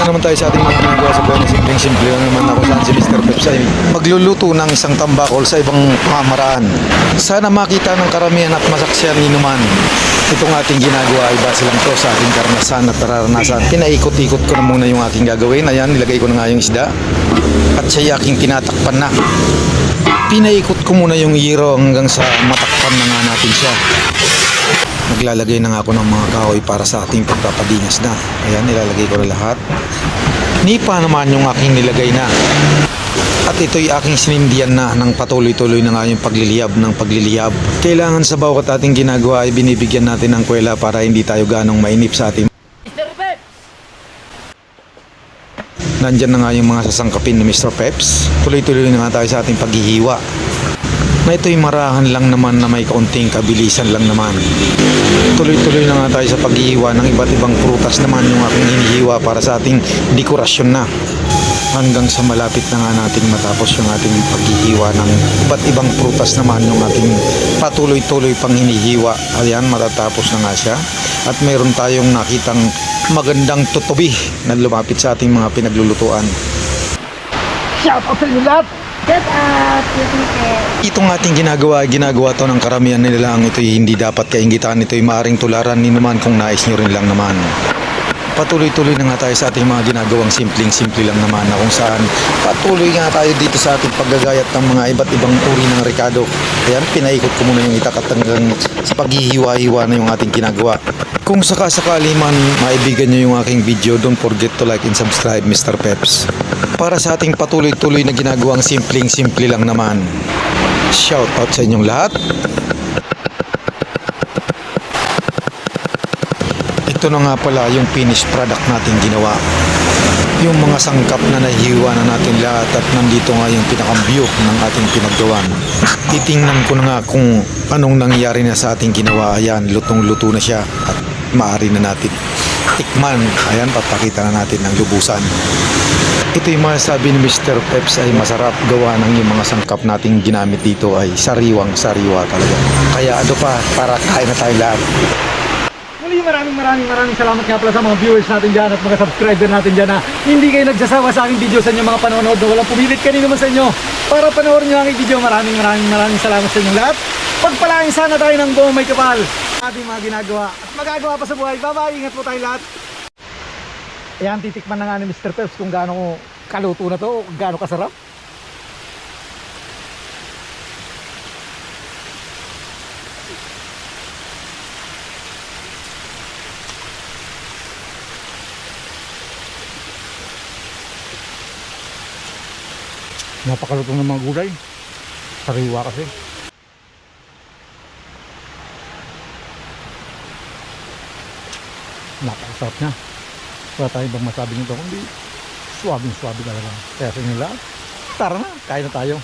Na naman tayo sa ating mga ginagawa sa buhay na simpleng-simple lang naman ako saan si Mr. Peps ay magluluto ng isang tambakol sa ibang pamamaraan. Sana makita ng karamihan at masaksiyan ni naman itong ating ginagawa ay base lang to sa ating karanasan at nararanasan. Pinaikot-ikot ko na muna yung aking gagawin. Ayan, nilagay ko na nga yung isda. At siya aking tinatakpan na. Pinaikot ko muna yung hero hanggang sa matakpan na nga natin siya. Naglalagay na nga ako ng mga kahoy para sa ating pagpapadingas na. Ayan, nilalagay ko na lahat. Nipa naman yung aking nilagay na. At ito'y aking sinindihan na ng patuloy-tuloy na nga yung pagliliyab ng pagliliyab. Kailangan sa bawat ating ginagawa ay binibigyan natin ng kwela para hindi tayo ganong mainip sa ating Nandyan na nga yung mga sasangkapin ni Mr. Peps. Tuloy-tuloy na nga tayo sa ating paghihiwa. Na ito'y marahan lang naman na may kaunting kabilisan lang naman. Tuloy-tuloy na nga tayo sa paghihiwa ng iba't ibang prutas naman yung aking hinihiwa para sa ating dekorasyon na. Hanggang sa malapit na nga nating matapos yung ating paghihiwa ng iba't ibang prutas naman yung ating patuloy-tuloy pang hinihiwa. Ayan, matatapos na nga siya. At meron tayong nakitang magandang tutubi na lumapit sa ating mga pinaglulutuan. Shout out sa inyo! Out, Twitter. Itong ating ginagawa, ginagawa to ng karamihan nila lang ito'y hindi dapat kaingitan. Ito'y maaring tularan ni naman kung nais nyo rin lang naman. Patuloy-tuloy na nga tayo sa ating mga ginagawang simpleng-simple lang naman na kung saan patuloy nga tayo dito sa ating paggagayat ng mga iba't ibang uri ng rekado. Ayan, pinaikot ko muna yung itak hanggang sa paghihiwa-hiwa na yung ating ginagawa. Kung sakasakali man maibigan nyo yung aking video, don't forget to like and subscribe Mr. Peps. Para sa ating patuloy-tuloy na ginagawang simpleng-simple lang naman. Shout out sa inyong lahat. Ito na nga pala yung finished product natin ginawa. Yung mga sangkap na nahihiwa na natin lahat at nandito nga yung pinakambyo ng ating pinaggawan. Titingnan ko na nga kung anong nangyari na sa ating ginawa. Ayan, lutong-luto na siya at maaari na natin tikman. Ayan, papakita na natin ng lubusan. Ito yung masasabi ni Mr. Peps ay masarap gawa ng yung mga sangkap nating ginamit dito ay sariwang sariwa talaga. Kaya ano pa, para kain na tayo lahat. Maraming maraming maraming salamat nga pala sa mga viewers natin dyan at mga subscriber natin dyan na hindi kayo nagsasawa sa aking video sa inyo mga panonood na walang pumilit kanino man sa inyo para panoorin nyo aking video. Maraming maraming maraming salamat sa inyong lahat. Pagpalain sana tayo ng buong may kapal ating mga ginagawa at magagawa pa sa buhay. Bye-bye! Ingat po tayo lahat! Ayan, titikman na nga ni Mr. Peps kung gaano kaluto na to, gaano kasarap. Napakaluto ng mga gulay. Sariwa kasi. Napakasarap niya. Wala tayong ibang masabi nito kundi swabing swabe talaga. Kaya sa inyo lahat, tara na, kain na tayo.